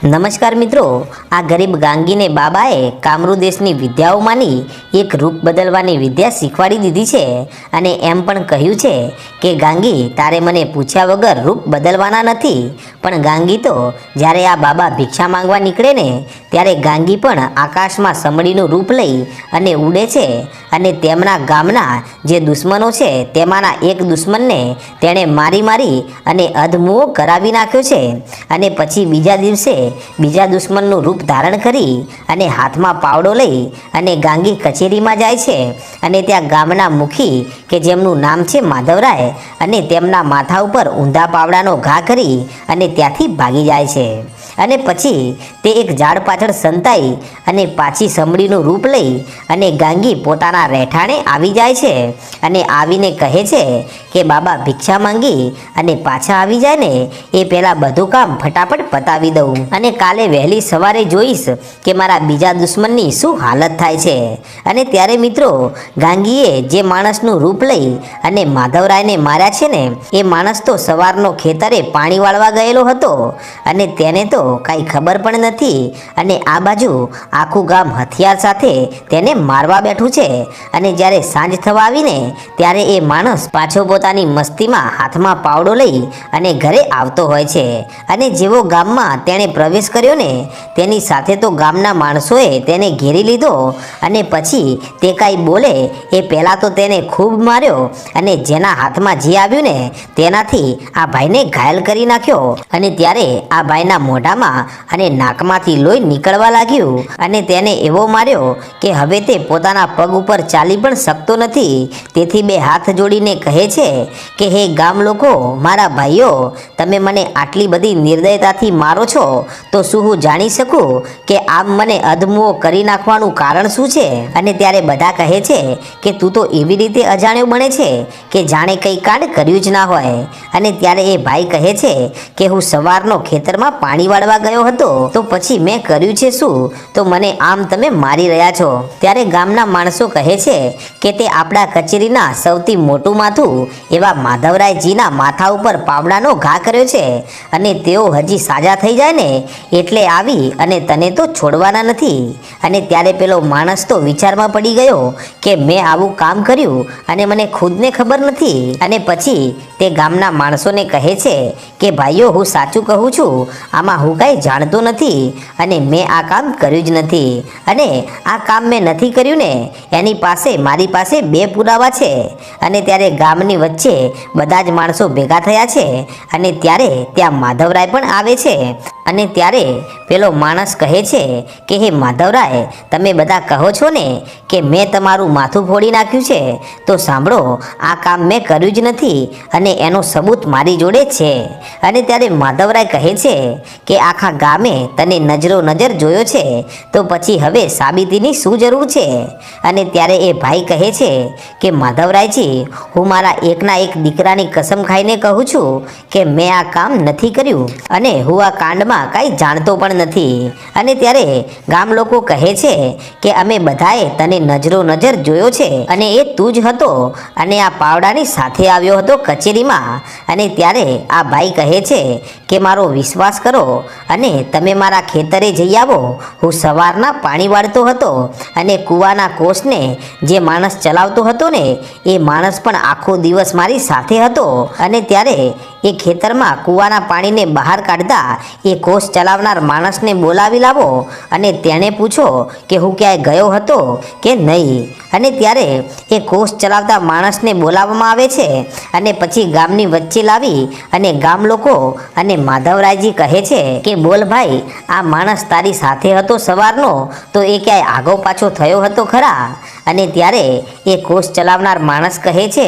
નમસ્કાર મિત્રો, આ ગરીબ ગાંગીને બાબાએ કામરૂ દેશની વિદ્યાઓમાંની એક રૂપ બદલવાની વિદ્યા શીખવાડી દીધી છે અને એમ પણ કહ્યું છે કે, ગાંગી, તારે મને પૂછ્યા વગર રૂપ બદલવાના નથી. પણ ગાંગી તો જ્યારે આ બાબા ભિક્ષા માંગવા નીકળે ને, ત્યારે ગાંગી પણ આકાશમાં સમડીનું રૂપ લઈ અને ઉડે છે. અને તેમના ગામના જે દુશ્મનો છે, તેમાંના એક દુશ્મનને તેણે મારી મારી અને અધમુઓ કરાવી નાખ્યો છે. અને પછી બીજા દિવસે બીજા દુશ્મનનું રૂપ ધારણ કરી અને હાથમાં પાવડો લઈ અને ગાંગી કચેરીમાં જાય છે. અને ત્યાં ગામના મુખી, કે જેમનું નામ છે માધવરાય, અને તેમના માથા ઉપર ઊંધા પાવડાનો ઘા કરી અને ત્યાંથી ભાગી જાય છે. અને પછી તે એક ઝાડ પાછળ સંતાઈ અને પાછી સમડીનું રૂપ લઈ અને ગાંગી પોતાના રહેઠાણે આવી જાય છે. અને આવીને કહે છે કે, બાબા, ભિક્ષા માંગી અને પાછા આવી જાય ને, એ પહેલાં બધું કામ ફટાફટ પતાવી દઉં. અને કાલે વહેલી સવારે જોઈશ કે મારા બીજા દુશ્મનની શું હાલત થાય છે. અને ત્યારે મિત્રો, ગાંગીએ જે માણસનું રૂપ લઈ અને માધવરાયને માર્યા છે ને, એ માણસ તો સવારનો ખેતરે પાણી વાળવા ગયેલો હતો. અને તેને તો કાંઈ ખબર પણ નથી. અને આ બાજુ આખું ગામ હથિયાર સાથે તેને મારવા બેઠું છે. અને જ્યારે સાંજ થવા આવીને, ત્યારે એ માણસ પાછો પોતાની મસ્તીમાં હાથમાં પાવડો લઈ અને ઘરે આવતો હોય છે. અને જેવો ગામમાં તેણે પ્રવેશ કર્યો ને, તેની સાથે તો ગામના માણસોએ તેને ઘેરી લીધો અને પછી તે કાંઈ બોલે એ પહેલાં તો તેને ખૂબ માર્યો અને જેના હાથમાં જે આવ્યું ને, તેનાથી આ ભાઈને ઘાયલ કરી નાખ્યો અને ત્યારે આ ભાઈના મોઢામાં અને નાકમાંથી લોહી નીકળવા લાગ્યું અને તેને એવો માર્યો કે હવે તે પોતાના પગ ઉપર ચાલી પણ શકતો નથી. તેથી બે હાથ જોડીને કહે છે કે, હે ગામ લોકો, મારા ભાઈઓ, તમે મને આટલી બધી નિર્દયતાથી મારો છો તો શું હું જાણી શકું કે આમ મને અધમુઓ કરી નાખવાનું કારણ શું છે? અને ત્યારે બધા કહે છે કે તું તો એવી રીતે અજાણ્યો બને છે કે જાણે કંઈ કાંડ કર્યું જ ના હોય. અને ત્યારે એ ભાઈ કહે છે કે હું સવારનો ખેતરમાં પાણી વાળવા ગયો હતો, તો પછી મેં કર્યું છે શું? તો મને આમ તમે મારી રહ્યા છો. ત્યારે ગામના માણસો કહે છે કે તે આપણા કચેરીના સૌથી મોટું માથું એવા માધવરાયજીના માથા ઉપર પાવડાનો ઘા કર્યો છે. અને તેઓ હજી સાજા થઈ જાય ને એટલે આવી અને તને તો છોડવાના નથી. અને ત્યારે પેલો માણસ તો વિચારમાં પડી ગયો કે મેં આવું કામ કર્યું અને મને ખુદને ખબર નથી. અને પછી તે ગામના માણસોને કહે છે કે, ભાઈઓ, હું સાચું કહું છું. આમાં હું કાંઈ જાણતો નથી અને મેં આ કામ કર્યું જ નથી. અને આ કામ મેં નથી કર્યું ને, એની પાસે મારી પાસે બે પુરાવા છે. અને ત્યારે ગામની વચ્ચે બધા જ માણસો ભેગા થયા છે અને ત્યારે ત્યાં માધવરાય પણ આવે છે. અને ત્યારે પેલો માણસ કહે છે કે, હે માધવરાય, તમે બધા કહો છો ને કે મેં તમારું માથું ફોડી નાખ્યું છે, તો સાંભળો, આ કામ મેં કર્યું જ નથી અને એનો સબૂત મારી જોડે છે. અને ત્યારે માધવરાય કહે છે કે, આખા ગામે તને નજરો નજર જોયો છે, તો પછી હવે સાબિતીની શું જરૂર છે? અને ત્યારે એ ભાઈ કહે છે કે, માધવરાયજી, હું મારા એકના એક દીકરાની કસમ ખાઈને કહું છું કે, મેં આ કામ નથી કર્યું અને હું આ કાંડમાં કાંઈ જાણતો પણ નથી. અને ત્યારે ગામ લોકો કહે છે કે અમે બધાએ તને નજરો નજર જોયો છે અને એ તું જ હતો અને આ પાવડાની સાથે આવ્યો હતો કચેરીમાં. અને ત્યારે આ ભાઈ કહે છે કે મારો વિશ્વાસ કરો અને તમે મારા ખેતરે જઈ આવો. હું સવારના પાણી વાળતો હતો અને કૂવાના કોષને જે માણસ ચલાવતો હતો ને, એ માણસ પણ આખો દિવસ મારી સાથે હતો. અને ત્યારે એ ખેતરમાં કૂવાના પાણીને બહાર કાઢતા એ કોષ ચલાવનાર માણસને બોલાવી લાવો અને તેણે પૂછો કે હું ક્યાંય ગયો હતો કે નહીં? અને ત્યારે એ કોષ ચલાવતા માણસને બોલાવવામાં આવે છે અને પછી ગામની વચ્ચે લાવી અને ગામ લોકો અને માધવરાયજી કહે છે કે, બોલ ભાઈ, આ માણસ તારી સાથે હતો સવારનો, તો એ ક્યાંય આગો પાછો થયો હતો ખરા? અને ત્યારે એ કોષ ચલાવનાર માણસ કહે છે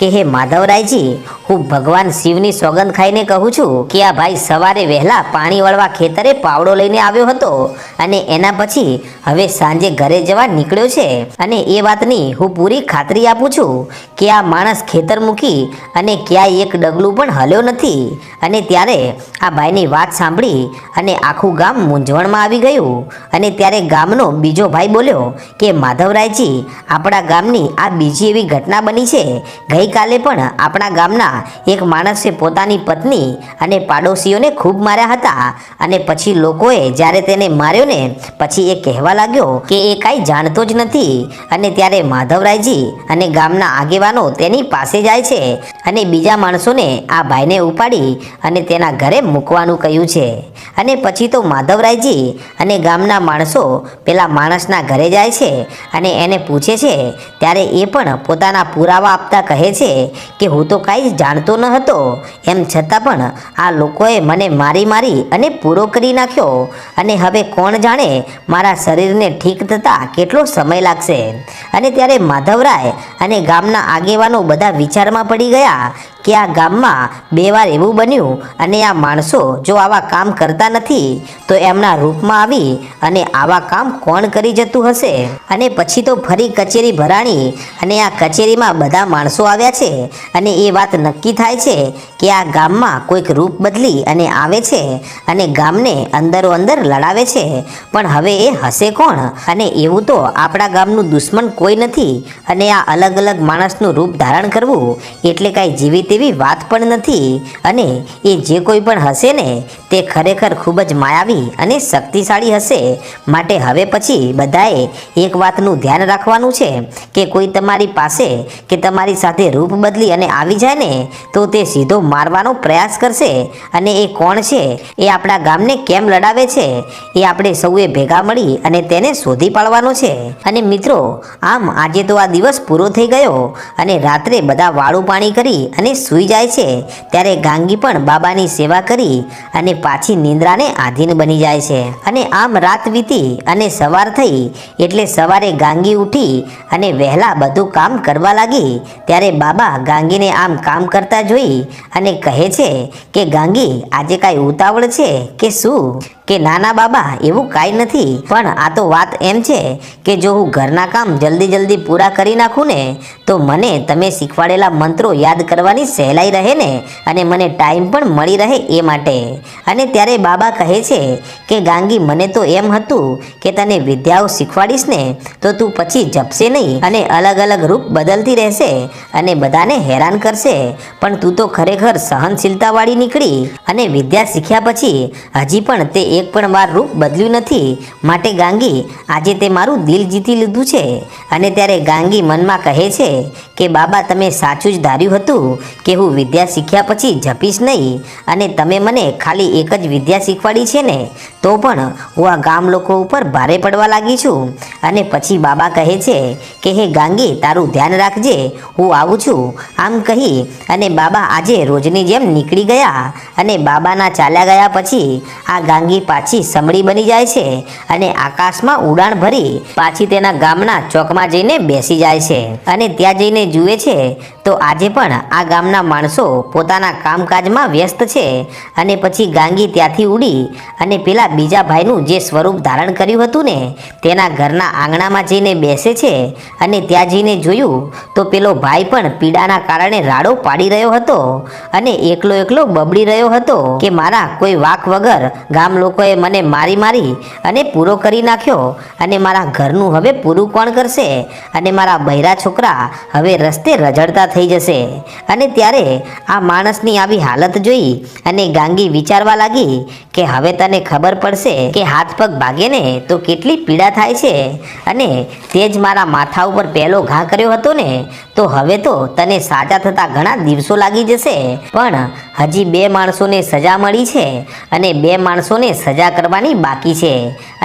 કે, હે માધવરાયજી, હું ભગવાન શિવની સોગંદ ખાઈને કહું છું કે આ ભાઈ સવારે વહેલા પાણી વળવા ખેતરે પાવડો લઈને આવ્યો હતો અને એના પછી હવે સાંજે ઘરે જવા નીકળ્યો છે. અને એ વાતની હું પૂરી ખાતરી આપું છું કે આ માણસ ખેતર મૂકી અને ક્યાંય એક ડગલું પણ હલ્યો નથી. અને ત્યારે આ ભાઈની વાત સાંભળી અને આખું ગામ મૂંઝવણમાં આવી ગયું. અને ત્યારે ગામનો બીજો ભાઈ બોલ્યો કે, માધવરાયજી પછી આપણા ગામની આ બીજી એવી ઘટના બની છે. ગઈકાલે પણ આપણા ગામના એક માણસે પોતાની પત્ની અને પાડોશીઓને ખૂબ માર્યા હતા અને પછી લોકોએ જ્યારે તેને માર્યો ને પછી એ કહેવા લાગ્યો કે એ કાંઈ જાણતો જ નથી. અને ત્યારે માધવરાયજી અને ગામના આગેવાનો તેની પાસે જાય છે અને બીજા માણસોને આ ભાઈને ઉપાડી અને તેના ઘરે મૂકવાનું કહ્યું છે. અને પછી તો માધવરાયજી અને ગામના માણસો પેલા માણસના ઘરે જાય છે અને એને પૂછે છે, ત્યારે એ પણ પોતાના પુરાવા આપતા કહે છે કે હું તો કાંઈ જ જાણતો ન હતો. એમ છતાં પણ આ લોકોએ મને મારી મારી અને પૂરો કરી નાખ્યો. અને હવે કોણ જાણે મારા શરીરને ઠીક થતાં કેટલો સમય લાગશે. અને ત્યારે માધવરાય અને ગામના આગેવાનો બધા વિચારમાં પડી ગયા કે આ ગામમાં બે વાર એવું બન્યું અને આ માણસો જો આવા કામ કરતા નથી, તો એમના રૂપમાં આવી અને આવા કામ કોણ કરી જતું હશે? અને પછી તો ફરી કચેરી ભરાણી અને આ કચેરીમાં બધા માણસો આવ્યા છે અને એ વાત નક્કી થાય છે કે આ ગામમાં કોઈક રૂપ બદલી અને આવે છે અને ગામને અંદરો અંદર લડાવે છે. પણ હવે એ હશે કોણ? અને એવું તો આપણા ગામનું દુશ્મન કોઈ નથી અને આ અલગ અલગ માણસનું રૂપ ધારણ કરવું એટલે કાંઈ જીવી તેવી વાત પણ નથી. અને એ જે કોઈ પણ હશે ને, તે ખરેખર ખૂબ જ માયાવી અને શક્તિશાળી હશે. માટે હવે પછી બધાએ એક વાતનું ધ્યાન રાખવાનું છે કે કોઈ તમારી પાસે કે તમારી સાથે રૂપ બદલી અને આવી જાય ને, તો તે સીધો મારવાનો પ્રયાસ કરશે અને એ કોણ છે? એ આપણા ગામને કેમ લડાવે છે? એ આપણે સૌએ ભેગા મળી અને તેને શોધી પાડવાનો છે. અને મિત્રો, આમ આજે તો આ દિવસ પૂરો થઈ ગયો અને રાત્રે બધા વાળું પાણી કરી અને સૂઈ જાય છે. ત્યારે ગાંગી પણ બાબાની સેવા કરી અને પાછી નિંદ્રાને આધીન બની જાય છે. અને આમ રાત વીતી અને સવાર થઈ એટલે સવારે ગાંગી ઉઠી અને વહેલા બધું કામ કરવા લાગી. ત્યારે બાબા ગાંગીને આમ કામ કરતા જોઈ અને કહે છે કે ગાંગી આજે કાંઈ ઉતાવળ છે કે શું? કે નાના બાબા એવું કાંઈ નથી, પણ આ તો વાત એમ છે કે જો હું ઘરના કામ જલ્દી જલ્દી પૂરા કરી નાખું ને, તો મને તમે શીખવાડેલા મંત્રો યાદ કરવાની સહેલાઈ રહે ને, અને મને ટાઈમ પણ મળી રહે એ માટે. અને ત્યારે બાબા કહે છે કે, ગાંગી, મને તો એમ હતું કે તને વિદ્યાઓ શીખવાડીશ ને, તો તું પછી જપશે નહીં અને અલગ અલગ રૂપ બદલતી રહેશે અને બધાને હેરાન કરશે. પણ તું તો ખરેખર સહનશીલતાવાળી નીકળી અને વિદ્યા શીખ્યા પછી હજી પણ તે એક પણ વાર રૂપ બદલ્યું નથી. માટે ગાંગી, આજે તે મારું દિલ જીતી લીધું છે. અને ત્યારે ગાંગી મનમાં કહે છે કે, બાબા, તમે સાચું જ ધાર્યું હતું કે હું વિદ્યા શીખ્યા પછી જપીશ નહીં. અને તમે મને ખાલી એક જ વિદ્યા શીખવાડી છે ને, તો પણ હું આ ગામ લોકો ઉપર ભારે પડવા લાગી છું. અને પછી બાબા કહે છે કે, હે ગાંગી, તારું ધ્યાન રાખજે. હું આવું છું. આમ કહી, અને બાબા આજે રોજની જેમ નીકળી ગયા. અને બાબાના ચાલ્યા ગયા પછી આ ગાંગી પાછી સમડી બની જાય છે અને આકાશમાં ઉડાણ ભરી પાછી તેના ગામના ચોકમાં જઈને બેસી જાય છે. અને ત્યાં જઈને જુએ છે તો આજે પણ આ ગામના માણસો પોતાના કામકાજમાં વ્યસ્ત છે અને પછી ગાંગી ત્યાંથી ઉડી અને પેલા બીજા ભાઈનું જે સ્વરૂપ ધારણ કર્યું હતું ને, તેના ઘરના આંગણામાં જઈને બેસે છે અને ત્યાં જઈને જોયું તો પેલો ભાઈ પણ પીડાના કારણે રાડો પાડી રહ્યો હતો અને એકલો એકલો બબડી રહ્યો હતો કે મારા કોઈ વાક વગર ગામ લોકોએ મને મારી મારી અને પૂરો કરી નાખ્યો અને મારા ઘરનું હવે પૂરું કોણ કરશે અને મારા બૈરા છોકરા હવે રસ્તે રઝળતા થઈ જશે. અને ત્યારે આ માણસની આવી હાલત જોઈ અને ગાંગી વિચારવા લાગી કે હવે તને ખબર પડશે કે હાથ પગ ભાગે ને તો કેટલી પીડા થાય છે. અને તે જ મારા માથા ઉપર પહેલો ઘા કર્યો હતો ને તો હવે તો તને સાજા થતા ઘણા દિવસો લાગી જશે. પણ હજી બે માણસોને સજા મળી છે અને બે માણસોને સજા કરવાની બાકી છે.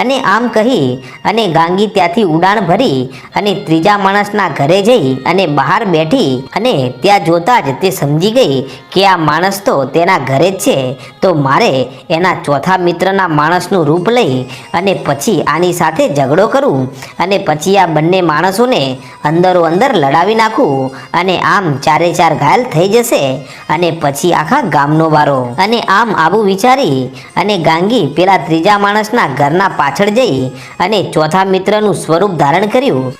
અને આમ કહી અને ગાંગી ત્યાંથી ઉડાણ ભરી અને ત્રીજા માણસના ઘરે જઈ અને બહાર બેઠી અને ત્યાં જોતા જ તે સમજી ગઈ કે આ માણસ તો તેના ઘરે જ છે. તો મારે એના ચોથા મિત્રના માણસનું રૂપ લઈ અને પછી આની સાથે ઝઘડો કરું અને પછી આ બંને માણસોને અંદરો અંદર લડાવી નાખું. અને આમ ચારે ચાર ઘાયલ થઈ જશે અને પછી આખા ગામનો વારો. અને આમ આબુ વિચારી અને ગાંગી પેલા ત્રીજા માણસના ઘરના પાછળ જઈ અને ચોથા મિત્રનું સ્વરૂપ ધારણ કર્યું.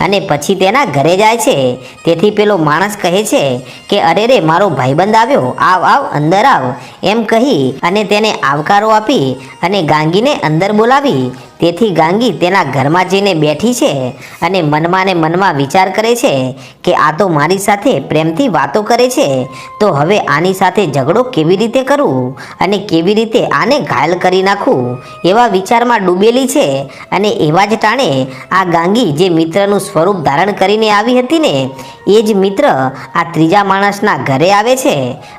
અને પછી તેના ઘરે જાય છે. તેથી પેલો માણસ કહે છે કે, અરે રે, મારો ભાઈબંધ આવ્યો. આવ આવ, અંદર આવ. એમ કહી અને તેને આવકારો આપી અને ગાંગીને અંદર બોલાવી તેથી ગાંગી તેના ઘરમાં જઈને બેઠી છે અને મનમાં ને મનમાં વિચાર કરે છે કે આ તો મારી સાથે પ્રેમથી વાતો કરે છે. તો હવે આની સાથે ઝઘડો કેવી રીતે કરું અને કેવી રીતે આને ઘાયલ કરી નાખું એવા વિચારમાં ડૂબેલી છે અને એવા જ ટાણે આ ગાંગી જે મિત્રનું સ્વરૂપ ધારણ કરીને આવી હતી ને, એ જ મિત્ર આ ત્રીજા માણસના ઘરે આવે છે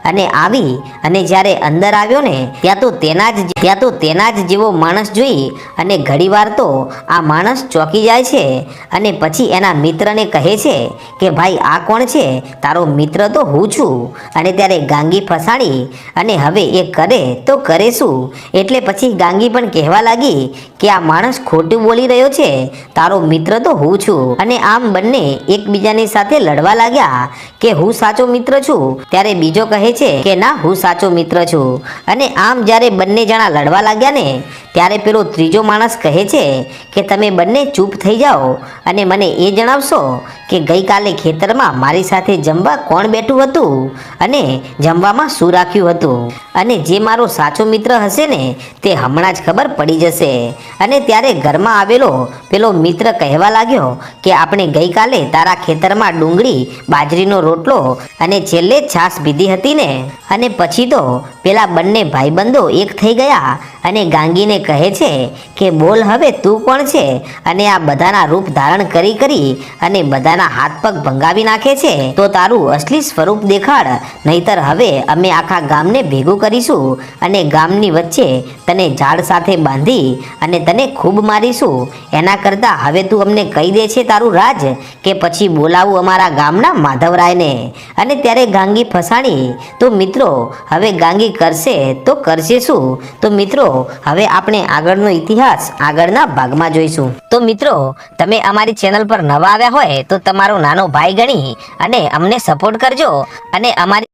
અને આવી અને જ્યારે અંદર આવ્યો ને, ત્યાં તો તેના જ ત્યાં તો તેના જ જેવો માણસ જોઈ અને ઘડીવાર તો આ માણસ ચોંકી જાય છે અને પછી એના મિત્રને કહે છે કે, ભાઈ, આ કોણ છે? તારો મિત્ર તો હું છું. અને ત્યારે ગાંગી ફસાડી અને હવે એ કરે તો કરે શું? એટલે પછી ગાંગી પણ કહેવા લાગી કે, આ માણસ ખોટું બોલી રહ્યો છે. તારો મિત્ર તો હું છું. અને આમ બંને એકબીજાની સાથે લડવા લાગ્યા કે, હું સાચો મિત્ર છું? ત્યારે બીજો કહે છે કે, ના, હું સાચો મિત્ર છું. અને આમ જ્યારે બંને જણા લડવા લાગ્યા ને, ત્યારે પેલો ત્રીજો માણસ કહે છે કે તમે બંને ચૂપ થઈ જાઓ અને મને એ જણાવશો કે ગઈકાલે ખેતરમાં મારી સાથે જમવા કોણ બેઠું હતું અને જમવામાં શું રાખ્યું હતું? અને જે મારો સાચો મિત્ર હશે ને, તે હમણાં જ ખબર પડી જશે. અને ત્યારે ઘરમાં આવેલો પેલો મિત્ર કહેવા લાગ્યો કે આપણે ગઈકાલે તારા ખેતરમાં ડુંગળી, બાજરીનો રોટલો અને છેલ્લે છાશ પીધી હતી ને. અને પછી તો પેલા બંને ભાઈબંધો એક થઈ ગયા અને ગાંગીને કહે છે કે બોલ હવે તું કોણ છે? અને આ બધાના રૂપ ધારણ કરી કરી અને બધાના હાથ પગ ભંગાવી નાખે છે, તો તારું અસલી સ્વરૂપ દેખાડ. નહીતર હવે અમે આખા ગામને ભેગું કરીશું અને ગામની વચ્ચે તને ઝાડ સાથે બાંધી અને તને ખૂબ મારીશું. એના કરતાં હવે તું અમને કહી દે છે તારું રાજ કે પછી બોલાવું અમારા ગામના માધવરાયને. અને ત્યારે ગાંગી ફસાણી, તો મિત્રો, હવે ગાંગી કરશે તો કરશે શું? તો મિત્રો, હવે આપણે આગળનો ઇતિહાસ આગળના ભાગમાં જોઈશું. તો મિત્રો, તમે અમારી ચેનલ પર નવા આવ્યા હોય તો તમારો નાનો ભાઈ ગણી અને અમને સપોર્ટ કરજો અને અમારી